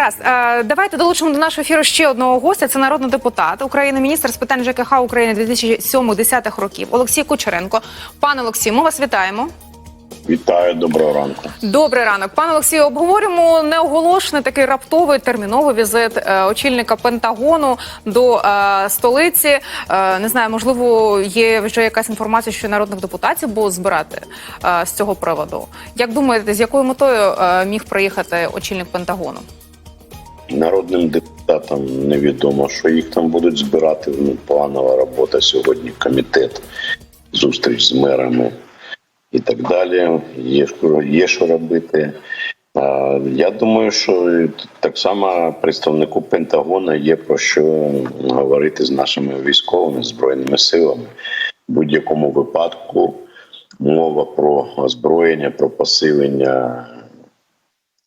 Гаразд, е, давайте долучимо до нашого ефіру ще одного гостя. Це народний депутат України, міністр з питань ЖКХ України 2007-2010 років Олексій Кучеренко. Пане Олексію, ми вас вітаємо. Вітаю, доброго ранку. Добрий ранок, пане Олексію. Обговорюємо неоголошений такий раптовий терміновий візит е, очільника Пентагону до е, столиці. Е, не знаю, можливо, є вже якась інформація, що народних депутатів було збирати е, з цього приводу. Як думаєте, з якою метою е, міг приїхати очільник Пентагону? Народним депутатам невідомо, що їх там будуть збирати. Ну, планова робота сьогодні. Комітет, зустріч з мерами і так далі. Є є що робити. Я думаю, що так само представнику Пентагона є про що говорити з нашими військовими збройними силами. В будь-якому випадку мова про озброєння, про посилення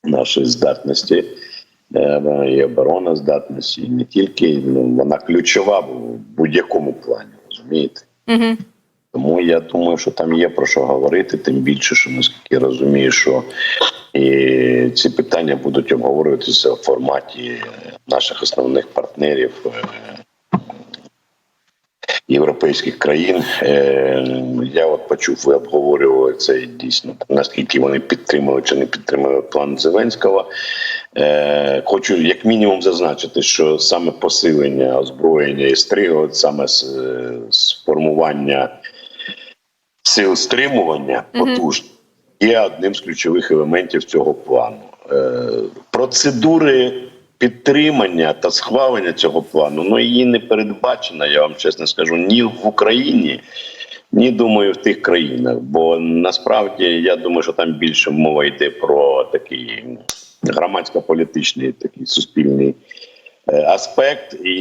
нашої здатності і обороноздатності, і не тільки ну, вона ключова в будь-якому плані, розумієте? Угу. Тому я думаю, що там є про що говорити, тим більше, що наскільки я розумію, що і ці питання будуть обговорюватися в форматі е, наших основних партнерів. Європейських країн Е, я от почув, ви обговорювали це дійсно наскільки вони підтримали чи не підтримали план Зеленського. Е, Хочу як мінімум зазначити, що саме посилення озброєння і стригу, саме з, е, з формування сил стримування потужних є одним з ключових елементів цього плану. Процедури підтримання та схвалення цього плану ну її не передбачено, я вам чесно скажу, ні в Україні, ні думаю в тих країнах. Бо насправді я думаю, що там більше мова йде про такий громадсько-політичний такий суспільний е, аспект. І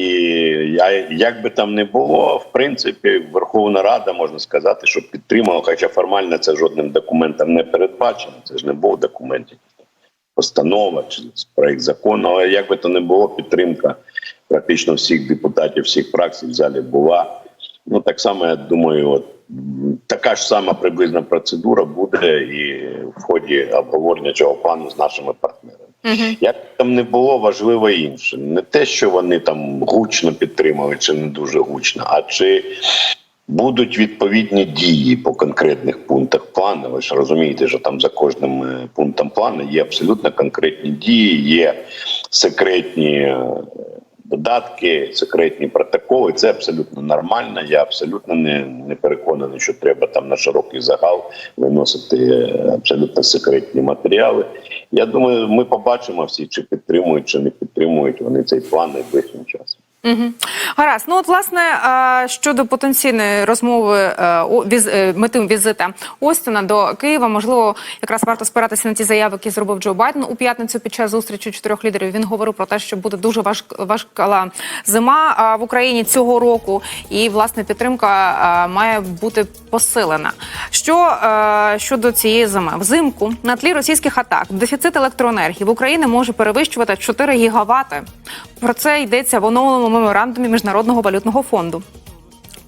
як би там не було, в принципі, Верховна Рада можна сказати, що підтримала, хоча формально це жодним документом не передбачено. Це ж не був документ, якийсь там постанова чи проект закону. Але як би то не було, підтримка практично всіх депутатів, всіх фракцій в залі була. Ну так само я думаю, от така ж сама приблизна процедура буде і в ході обговорення цього плану з нашими партнерами. Угу. Як там не було, важливо інше. Не те, що вони там гучно підтримали, чи не дуже гучно, а чи будуть відповідні дії по конкретних пунктах плану. Ви ж розумієте, що там за кожним е, пунктом плану є абсолютно конкретні дії, є секретні. е, Додатки, секретні протоколи, це абсолютно нормально. Я абсолютно не, не переконаний, що треба там на широкий загал виносити е, абсолютно секретні матеріали. Я думаю, ми побачимо всі, чи підтримують, чи не підтримують вони цей план найближчим часом. Угу. Гаразд. Ну от власне щодо потенційної розмови е, віз, е, мети візита Остіна до Києва, можливо, якраз варто спиратися на ті заяви, які зробив Джо Байден у п'ятницю під час зустрічі чотирьох лідерів. Він говорив про те, що буде дуже важ, важка зима в Україні цього року, і власне підтримка має бути посилена. Що е, щодо цієї зими, взимку на тлі російських атак дефіцит електроенергії в Україні може перевищувати 4 гігавати. Про це йдеться в оновленому меморандумі Міжнародного валютного фонду.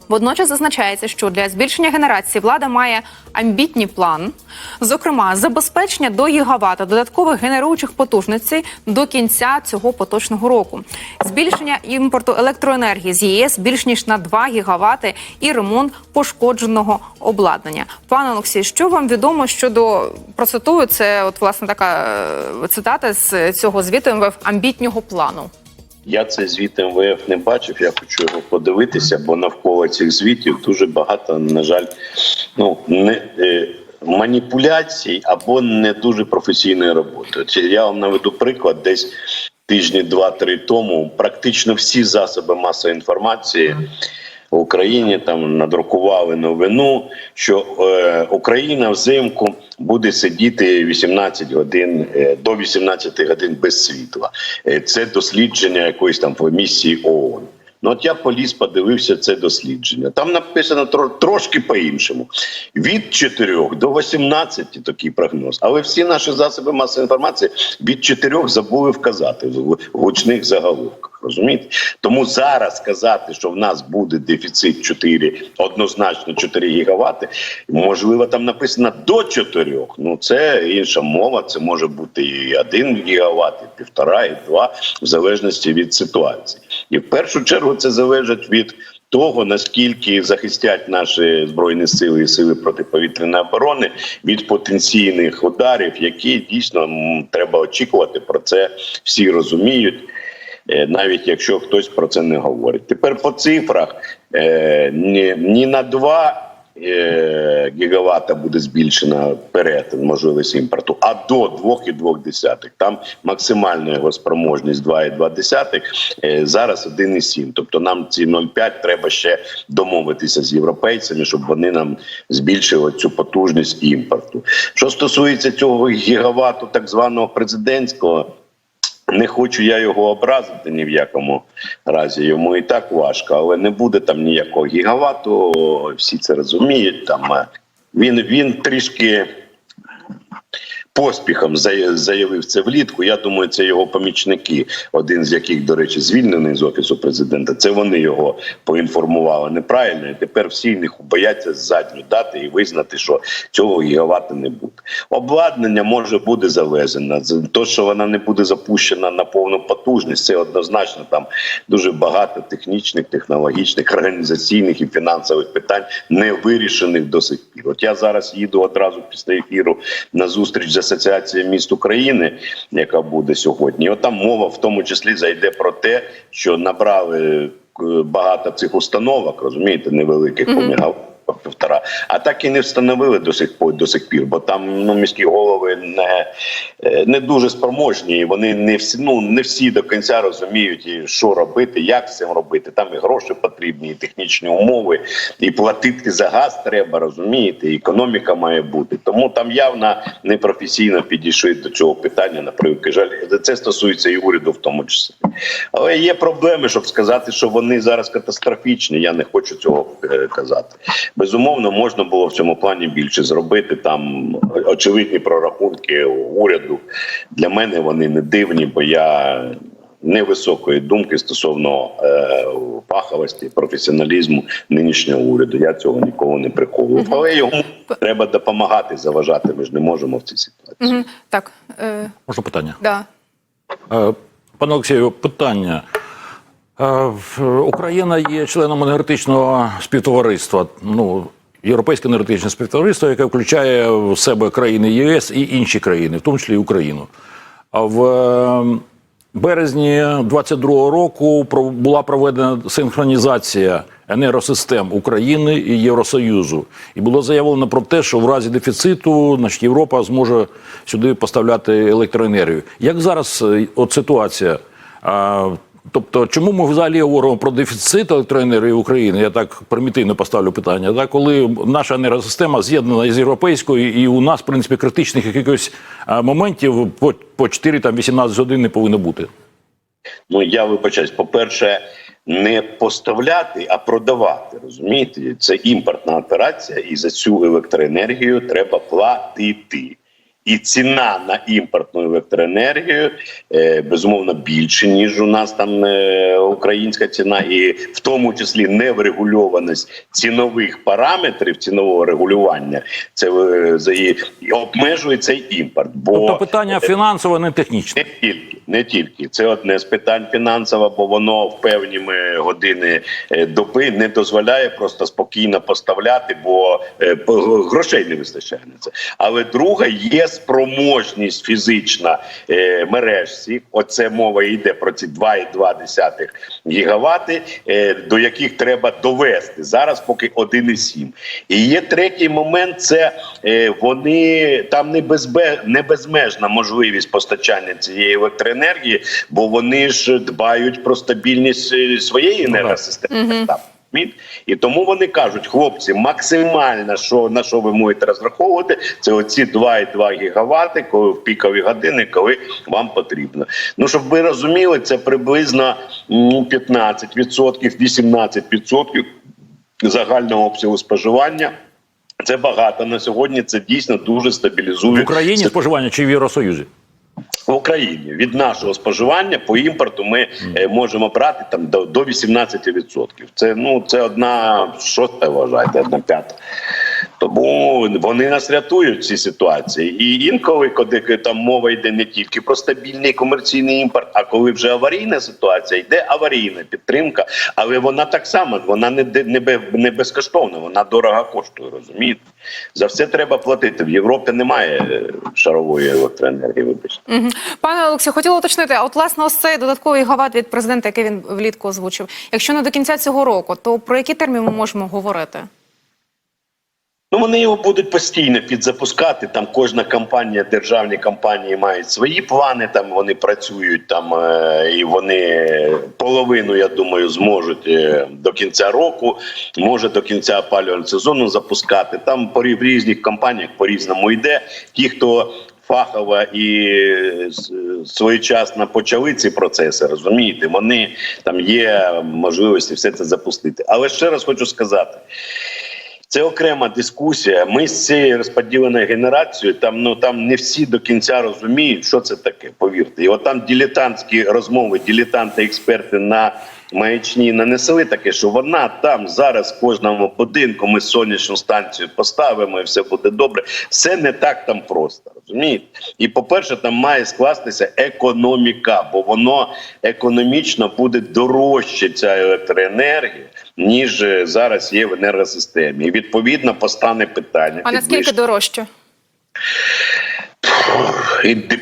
Водночас зазначається, що для збільшення генерації влада має амбітний план, зокрема, забезпечення до гігавата додаткових генеруючих потужностей до кінця цього поточного року, збільшення імпорту електроенергії з ЄС більш ніж на 2 гігавати і ремонт пошкодженого обладнання. Пане Олексій, що вам відомо щодо процитую? Це от власне така е, цитата з цього звіту МВФ амбітнього плану. Я цей звіт МВФ не бачив. Я хочу його подивитися, бо навколо цих звітів дуже багато, на жаль, ну не е, маніпуляцій або не дуже професійної роботи. От я вам наведу приклад, десь тижні два-три тому практично всі засоби масової інформації. В Україні там надрукували новину, що е, Україна взимку буде сидіти 18 годин е, до 18 годин без світла. Е, це дослідження якоїсь там місії ООН. Ну от я поліз, подивився це дослідження. Там написано тро, трошки по-іншому. Від 4 до 18 такий прогноз. Але всі наші засоби масової інформації від 4 забули вказати в гучних заголовках. Розумієте? Тому зараз сказати, що в нас буде дефіцит 4, однозначно 4 гігавати, можливо, там написано до 4. Ну це інша мова. Це може бути і 1 гігават, і півтора, і два, в залежності від ситуації. І в першу чергу це залежить від того, наскільки захистять наші збройні сили і сили протиповітряної оборони від потенційних ударів, які дійсно треба очікувати. Про це всі розуміють. Е, Навіть якщо хтось про це не говорить, тепер по цифрах е, ні, на 2 е, гігавата буде збільшена перетин можливість імпорту, а до 2,2. Там максимальна його спроможність 2,2, е, зараз 1,7. Тобто нам ці 0,5 треба ще домовитися з європейцями, щоб вони нам збільшили цю потужність імпорту. Що стосується цього гігавату, так званого президентського. Не хочу я його образити ні в якому разі. Йому і так важко, але не буде там ніякого гігавату. Всі це розуміють. Там е, він, він трішки поспіхом заявив це влітку. Я думаю, це його помічники, один з яких, до речі, звільнений з офісу президента. Це вони його поінформували неправильно. І тепер всі них бояться задню дати і визнати, що цього гігавата не буде. Обладнання може буде завезено. То, що вона не буде запущена на повну потужність, це однозначно там дуже багато технічних, технологічних, організаційних і фінансових питань не вирішених до сих пір. От я зараз їду одразу після ефіру на зустріч з асоціацією міст України, яка буде сьогодні. І от там мова в тому числі зайде про те, що набрали е, багато цих установок, розумієте, невеликих по мегаваттах, по півтора, а так і не встановили до сих пор до сих пір, бо там ну міські голови не, е, не дуже спроможні. Вони не всі ну не всі до кінця розуміють, і що робити, як цим робити. Там і гроші потрібні, і технічні умови, і платити за газ треба, розумієте, і економіка має бути. Тому там явно непрофесійно підійшли до цього питання на превеликий жаль. Це стосується і уряду, в тому числі. Але є проблеми, щоб сказати, що вони зараз катастрофічні. Я не хочу цього е, казати. Безумовно, можна було в цьому плані більше зробити. Там очевидні прорахунки уряду. Для мене вони не дивні, бо я невисокої думки стосовно е, фаховості, професіоналізму нинішнього уряду. Я цього ніколи не приховував. Але йому треба допомагати, заважати. Ми ж не можемо в цій ситуації. Мгм. Так, е, Можна питання? да. Е, Пане Олексію, питання. Е, Україна є членом енергетичного співтовариства. Ну, Європейське енергетичне співтовариство, яке включає в себе країни ЄС і інші країни, в тому числі і Україну. А в е, березні 22-го року була проведена синхронізація енергосистем України і Євросоюзу. І було заявлено про те, що в разі дефіциту значить, Європа зможе сюди поставляти електроенергію. Як зараз е, от ситуація? Тобто, чому ми взагалі говоримо про дефіцит електроенергії України? Я так примітивно поставлю питання. Так, коли наша енергосистема з'єднана з європейською, і у нас, в принципі, критичних якихось моментів по, по 4-18 годин не повинно бути. Ну я вибачаюсь, по-перше, не поставляти, а продавати. Розумієте, це імпортна операція, і за цю електроенергію треба платити. І ціна на імпортну електроенергію е, безумовно більше ніж у нас там е, українська ціна, і в тому числі неврегульованість цінових параметрів цінового регулювання. Це е, і обмежує цей імпорт. Бо Тобто питання фінансове, не технічне. не тільки, не тільки. Це одне з питань фінансове, бо воно в певні години е, доби не дозволяє просто спокійно поставляти, бо е, грошей не вистачає на це. Але друга є спроможність фізична е, мереж всіх. Оце мова йде про ці 2,2 гігавати, е, до яких треба довести. Зараз поки 1,7. І є третій момент: це е, вони там не безбе, не безмежна можливість постачання цієї електроенергії, бо вони ж дбають про стабільність е, своєї енергосистеми. Там. Розумієте? І тому вони кажуть, хлопці, максимально, що на що ви можете розраховувати, це оці 2,2 гігавати, коли в пікові години, коли вам потрібно. Ну щоб ви розуміли, це приблизно ну, 15%, 18% загального обсягу споживання. Це багато на сьогодні. Це дійсно дуже стабілізує В Україні споживання чи в Євросоюзі? В Україні від нашого споживання по імпорту ми е, можемо брати там до, до 18%. Це ну це одна шоста, вважайте, одна п'ята. Тому вони нас рятують в цій ситуації. І інколи, коли там мова йде не тільки про стабільний комерційний імпорт, а коли вже аварійна ситуація, йде аварійна підтримка, але вона так само, вона не, не, не безкоштовна, вона дорого коштує, розумієте? За все треба платити. В Європі немає е, шарової електроенергії, вибачте. Пане Олексію, хотіла уточнити, а от власне ось цей додатковий гават від президента, який він влітку озвучив, якщо не до кінця цього року, то про які терміни ми можемо говорити? Ну, вони його будуть постійно підзапускати. Там кожна компанія, державні компанії мають свої плани. Там вони працюють там е, і вони половину, я думаю, зможуть е, до кінця року, може до кінця опалювального сезону запускати. Там по різних компаніях по різному йде. Ті, хто фахово і е, своєчасно почали ці процеси, розумієте, вони там є можливості все це запустити. Але ще раз хочу сказати. Це окрема дискусія. Ми з цією розподіленою генерацією, там ну там не всі до кінця розуміють, що це таке. Повірте, і от там дилетантські розмови, дилетанти, експерти на маячні нанесли таке, що вона там зараз в кожному будинку ми сонячну станцію поставимо, і все буде добре. Все не так там просто. Розумієте? І по-перше, там має скластися економіка, бо воно економічно буде дорожче ця електроенергія, ніж е, зараз є в енергосистемі. І відповідно постане питання. А наскільки дорожче? It.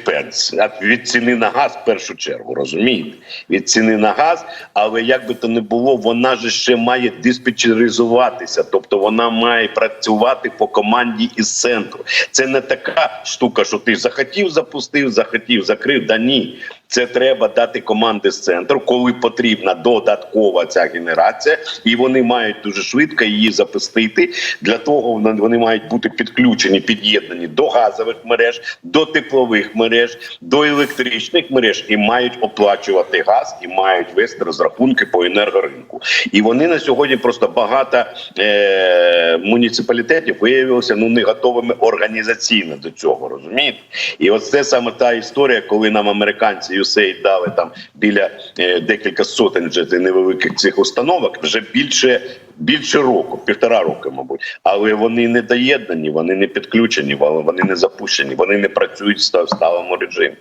Від ціни на газ в першу чергу, розумієте? Від ціни на газ, але як би то не було, вона же ще має диспетчеризуватися, тобто вона має працювати по команді із центру. Це не така штука, що ти захотів, запустив, захотів, закрив. Да ні. Це треба дати команди з центру, коли потрібна додаткова ця генерація, і вони мають дуже швидко її запустити. Для того вони мають бути підключені, під'єднані до газових мереж, до теплових мереж, до електричних мереж і мають оплачувати газ і мають вести розрахунки по енергоринку. І вони на сьогодні просто багато е- муніципалітетів виявилися ну не готовими організаційно до цього. Розумієте? І от це саме та історія, коли нам американці USAID дали там біля е, декілька сотень вже невеликих цих установок, вже більше. Більше року, півтора роки, мабуть, але вони не доєднані, вони не підключені, вони не запущені, вони не працюють в сталому режимі.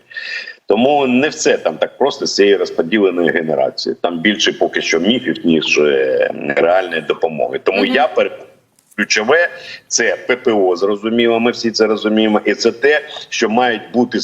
Тому не все там так просто з цієї розподіленої генерації. Там більше поки що міфів, ніж е, реальної допомоги. Тому я пере... Ключове це ППО, зрозуміло, ми всі це розуміємо, і це те, що мають бути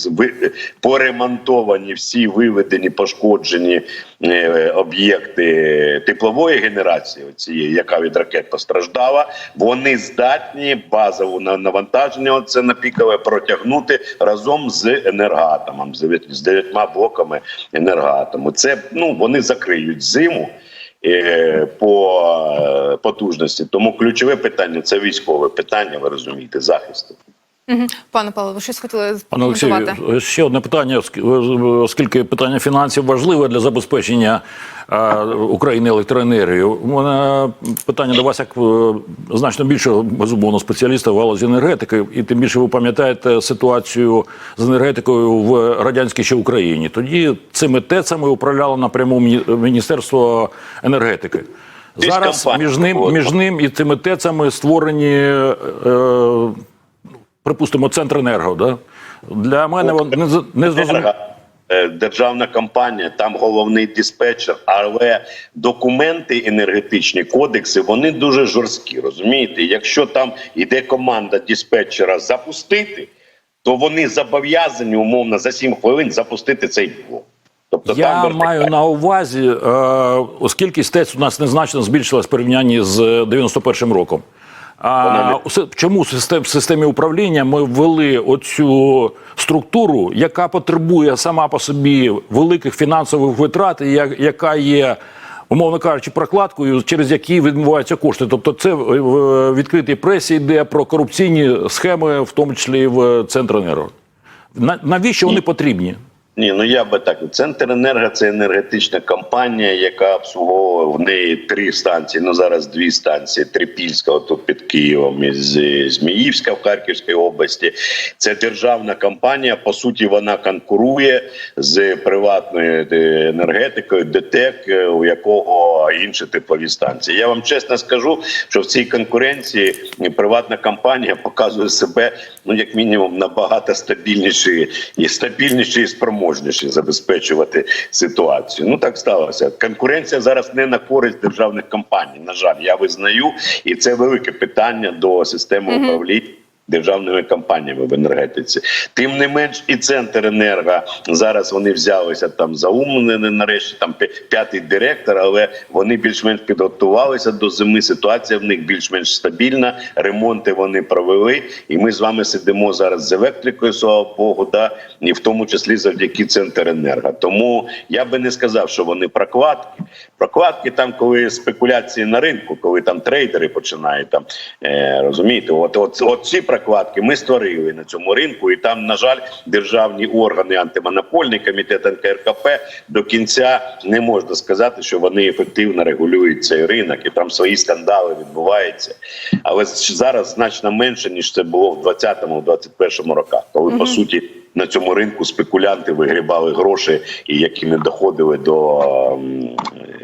поремонтовані всі виведені, пошкоджені е, об'єкти теплової генерації, цієї, яка від ракет постраждала. Вони здатні базову на- навантаження, це на пікове протягнути разом з енергоатомом, з дев'ятьма блоками енергоатому. Це ну вони закриють зиму по е, потужності. Тому ключове питання це військове питання. Ви розумієте, захисту. Пане Павло, ви щось хотіли Пане Олексію, коментувати? ще одне питання, оскільки питання фінансів важливе для забезпечення е, України електроенергією. У мене питання до вас як е, значно більшого безумовно спеціаліста в галузі енергетики, і тим більше ви пам'ятаєте ситуацію з енергетикою в радянській ще Україні. Тоді цими ТЕЦами управляло напряму Міністерство енергетики. Зараз між ним, між ним і цими ТЕЦами створені. Е, припустимо, Центренерго, да? Для мене вон не, не зрозуміло. Е, Державна компанія, там головний диспетчер, але документи енергетичні кодекси вони дуже жорсткі. Розумієте, якщо там іде команда диспетчера запустити, то вони зобов'язані умовно за 7 хвилин запустити цей блок. Тобто Я там вертикаль. маю на увазі, е, оскільки ТЕЦ у нас незначно збільшилась в порівнянні з 91-м роком. А чому в систем- в системі управління ми ввели оцю структуру, яка потребує сама по собі великих фінансових витрат, і яка є, умовно кажучи, прокладкою, через які відмиваються кошти. Тобто, це в відкритій пресі йде про корупційні схеми, в тому числі в Центренерго. На- Навіщо вони потрібні? Ні, ну я би так. Центр енерго це енергетична компанія, яка обслуговує в неї три станції. Ну зараз дві станції: Трипільська, тут під Києвом, і Зміївська в Харківській області. Це державна компанія. По суті, вона конкурує з приватною е, енергетикою, ДТЕК, е, у якого інші типові станції. Я вам чесно скажу, що в цій конкуренції приватна компанія показує себе ну як мінімум набагато стабільніше і стабільніше і забезпечувати ситуацію. Ну так сталося. Конкуренція зараз не на користь державних компаній. На жаль, я визнаю, і це велике питання до системи управління. Державними компаніями в енергетиці, тим не менш, і центр енерго зараз вони взялися там за ум, нарешті там п'ятий директор, але вони більш-менш підготувалися до зими. Ситуація в них більш-менш стабільна. Ремонти вони провели, і ми з вами сидимо зараз з електрикою, слава Богу, да і в тому числі завдяки центр енерго. Тому я би не сказав, що вони прокладки. Прокладки там, коли спекуляції на ринку, коли там трейдери починають там е, розумієте, от, от, от ці прокладки ми створили на цьому ринку, і там, на жаль, державні органи, антимонопольний комітет НКРКП до кінця не можна сказати, що вони ефективно регулюють цей ринок, і там свої скандали відбуваються. Але зараз значно менше ніж це було в 20-21 роках, коли по суті на цьому ринку спекулянти вигрібали гроші які не доходили до ем,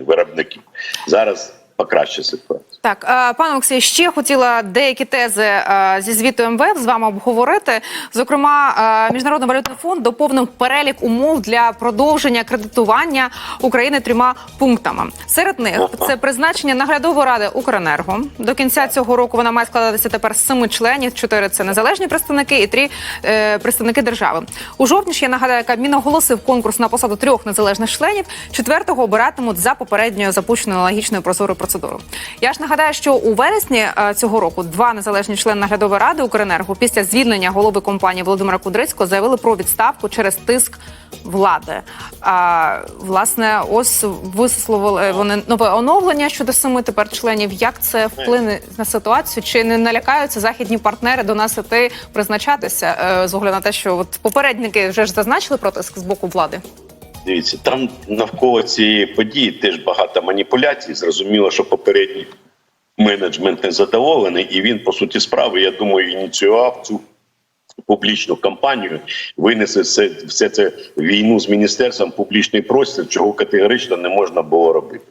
виробників. Зараз покраща ситуація. Так, е, пане Олексій, ще хотіла деякі тези е, зі звіту МВФ з вами обговорити. Зокрема, е, Міжнародний валютний фонд доповнив перелік умов для продовження кредитування України трьома пунктами. Серед них це призначення наглядової ради Укренерго. До кінця цього року вона має складатися тепер з семи членів. Чотири це незалежні представники і три е, представники держави. У жовтні ж я нагадаю, Кабмін оголосив конкурс на посаду трьох незалежних членів. Четвертого обиратимуть за попередньою запущеною логічною прозорою процедурою. Я ж нагадаю, що у вересні е, цього року два незалежні члени наглядової ради Укренерго після звільнення голови компанії Володимира Кудрицького заявили про відставку через тиск влади. А власне, ось висловили вони нове оновлення щодо семи тепер членів. Як це вплине на ситуацію? Чи не налякаються західні партнери до нас іти призначатися е, з огляду на те, що от попередники вже ж зазначили про тиск з боку влади? Дивіться, там навколо цієї події теж багато маніпуляцій. Зрозуміло, що попередній менеджмент не задоволений, і він, по суті, справи, я думаю, ініціював цю публічну кампанію, винесе все, все це війну з міністерством публічний простір, чого категорично не можна було робити.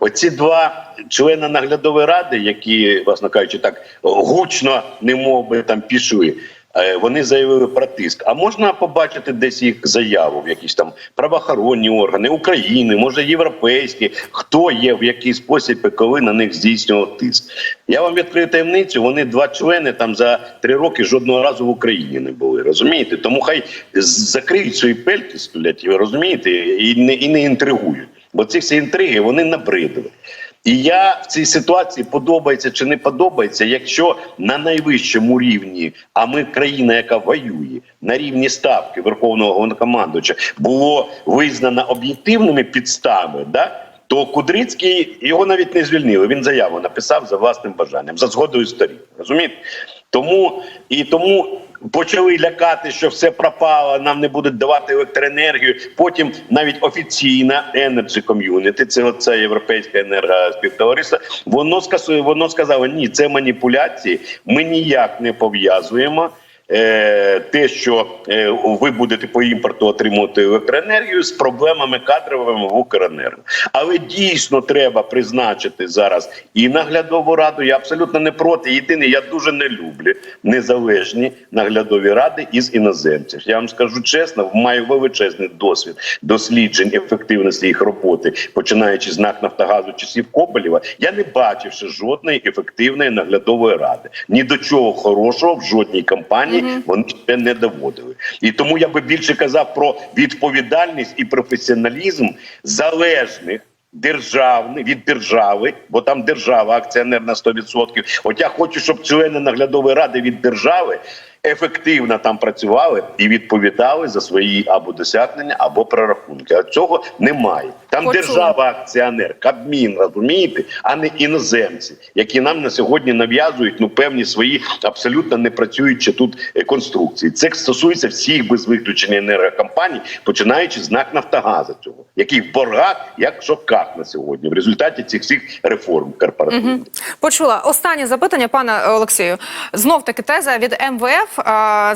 Оці два члени наглядової ради, які, власне кажучи, так гучно, не мов би там пішли. Е, Вони заявили про тиск. А можна побачити десь їх заяву в якісь там правоохоронні органи України, може європейські, хто є в який спосіб і коли на них здійснював тиск. Я вам відкрию таємницю. Вони два члени там за три роки жодного разу в Україні не були. Розумієте? Тому хай закриють свої пельки, сплять, розумієте, і не і не інтригують. Бо ці всі інтриги вони набридли. І я в цій ситуації подобається чи не подобається, якщо на найвищому рівні, а ми країна, яка воює на рівні ставки Верховного Головнокомандувача, було визнано об'єктивними підставами, да, то Кудрицький його навіть не звільнили. Він заяву написав за власним бажанням, за згодою сторін. Розумієте? Тому і тому почали лякати, що все пропало, нам не будуть давати електроенергію. Потім навіть офіційна Energy Community, це оце європейське енергоспівтовариство, воно скасує, воно сказало, ні, це маніпуляції. Ми ніяк не пов'язуємо. Е, Те, що е, ви будете по імпорту отримувати електроенергію з проблемами кадровими в Укренерго. Але дійсно треба призначити зараз і наглядову раду. Я абсолютно не проти. Єдине, я дуже не люблю незалежні наглядові ради із іноземців. Я вам скажу чесно, маю величезний досвід досліджень ефективності їх роботи, починаючи з НАК Нафтогазу часів Коболєва. Я не бачив ще жодної ефективної наглядової ради. Ні до чого хорошого в жодній компанії вони ще не доводили. І тому я би більше казав про відповідальність і професіоналізм залежних. Державний від держави, бо там держава акціонер на 100%. От я хочу, щоб члени наглядової ради від держави ефективно там працювали і відповідали за свої або досягнення, або прорахунки. А цього немає. Там Почула. держава акціонер, Кабмін, розумієте, а не іноземці, які нам на сьогодні нав'язують ну певні свої абсолютно не працюючі тут е, конструкції. Це стосується всіх без виключення енергокомпаній, починаючи з НАК Нафтогаза цього, який в боргах як шоках на сьогодні в результаті цих всіх реформ корпоративних. Почула останнє запитання, пане Олексію. Знов таки теза від МВФ.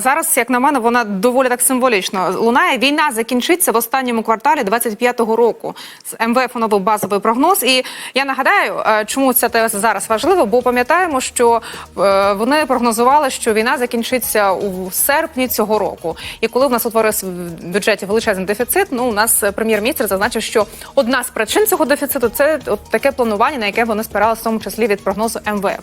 Зараз, як на мене, вона доволі так символічно лунає. Війна закінчиться в останньому кварталі 25-го року. З МВФ оновив базовий прогноз. І я нагадаю, е, чому ця теза зараз важлива, бо пам'ятаємо, що е, вони прогнозували, що війна закінчиться у серпні цього року. І коли в нас утворився в бюджеті величезний дефіцит, ну у нас прем'єр-міністр зазначив, що одна з причин цього дефіциту це от таке планування, на яке вони спиралися, в тому числі від прогнозу МВФ.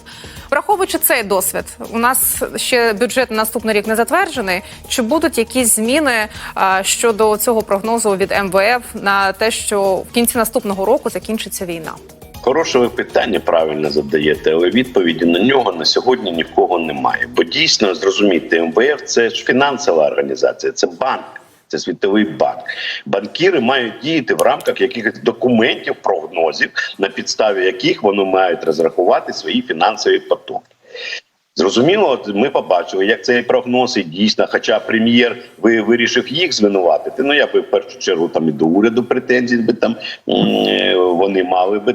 Враховуючи цей досвід, у нас ще бюджет на наступний рік не затверджений. Чи будуть якісь зміни а, щодо цього прогнозу від МВФ на те, що в кінці наступного року закінчиться війна? Хороше ви питання правильно задаєте, але відповіді на нього на сьогодні нікого немає. Бо дійсно зрозуміти, МВФ це ж фінансова організація, це банк. Це світовий банк. Банкіри мають діяти в рамках якихось документів, прогнозів, на підставі яких вони мають розрахувати свої фінансові потоки. Зрозуміло, ми побачили, як цей прогноз і дійсно, хоча прем'єр ви вирішив їх звинуватити. Ну я би в першу чергу там і до уряду претензій би там е, вони мали би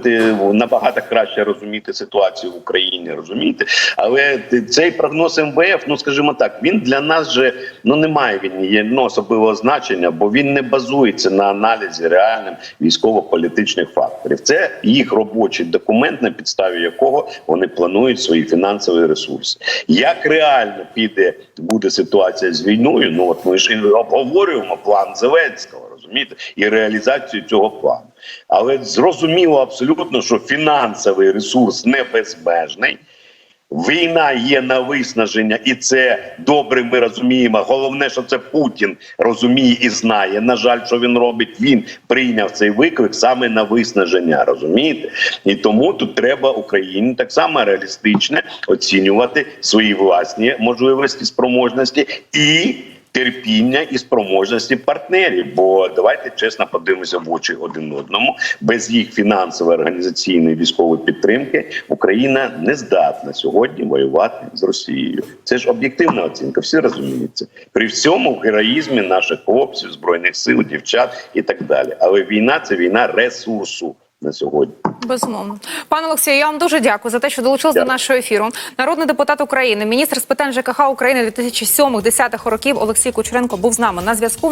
набагато краще розуміти ситуацію в Україні, розумієте? Але цей прогноз МВФ, ну скажімо так, він для нас же ну немає він є ну, особливого значення, бо він не базується на аналізі реальним військово-політичних факторів. Це їх робочий документ, на підставі якого вони планують свої фінансові ресурси. Як реально піде буде ситуація з війною? Ну от ми ж і обговорюємо план Зеленського, розумієте, і реалізацію цього плану. Але зрозуміло абсолютно, що фінансовий ресурс не безмежний. Війна є на виснаження, і це добре. Ми розуміємо. Головне, що це Путін розуміє і знає. На жаль, що він робить. Він прийняв цей виклик саме на виснаження. Розумієте, і тому тут треба Україні так само реалістично оцінювати свої власні можливості, спроможності і. Терпіння і спроможності партнерів, бо давайте чесно подивимося в очі один одному. Без їх фінансової, організаційної військової підтримки Україна не здатна сьогодні воювати з Росією. Це ж об'єктивна оцінка. Всі розуміють це. при всьому героїзмі наших хлопців, збройних сил, дівчат і так далі. Але війна це війна ресурсу на сьогодні. Безумовно, пане Олексію, я вам дуже дякую за те, що долучились до нашого ефіру. Народний депутат України, міністр з питань ЖКХ України 2007-2010 років Олексій Кучеренко був з нами на зв'язку.